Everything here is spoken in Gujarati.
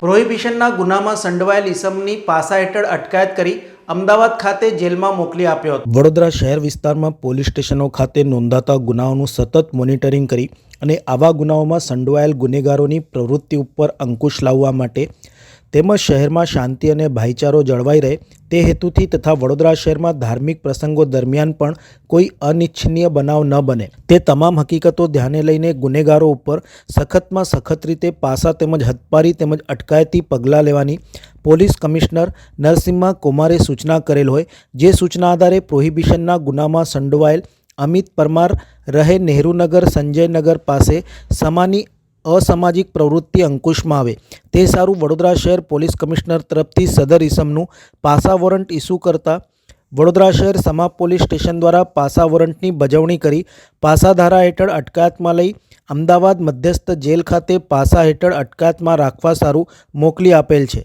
પ્રોહિબિશનના ગુનામાં સંડવાયેલ ઈસમની પાસા હેઠળ અટકાયત કરી અમદાવાદ ખાતે જેલમાં મોકલી આપ્યો હતો. વડોદરા શહેર વિસ્તારમાં પોલીસ સ્ટેશનો ખાતે નોંધાતા ગુનાઓનું સતત મોનિટરિંગ કરી અને આવા ગુનાઓમાં સંડોવાયેલ ગુનેગારોની પ્રવૃત્તિ ઉપર અંકુશ લાવવા માટે તેમજ શહેરમાં શાંતિ અને ભાઈચારો જળવાઈ રહે તે હેતુથી તથા વડોદરા શહેરમાં ધાર્મિક પ્રસંગો દરમિયાન પણ કોઈ અનિચ્છનીય બનાવ ન બને. તે તમામ હકીકતો ધ્યાને લઈને ગુનેગારો ઉપર સખતમાં સખત રીતે પાસા તેમજ હદપારી તેમજ અટકાયતી પગલાં લેવાની પોલીસ કમિશનર નરસિમ્હા કુમારે સૂચના કરેલ હોય, જે સૂચના આધારે પ્રોહિબિશનના ગુનામાં સંડોવાયેલ અમિત પરમાર રહે નહેરુનગર સંજયનગર પાસે સમાની અસામાજિક પ્રવૃત્તિ અંકુશમાં આવે. તે સારું વડોદરા શહેર પોલીસ કમિશનર તરફથી સદર ઇસમનું પાસા વોરંટ ઇસ્યુ કરતા વડોદરા શહેર સમા પોલીસ સ્ટેશન દ્વારા પાસા વોરંટની બજવણી કરી પાસા ધારા હેઠળ અટકાયતમાં લઈ અમદાવાદ મધ્યસ્થ જેલ ખાતે પાસા હેઠળ અટકાયતમાં રાખવા સારું મોકલી આપેલ છે.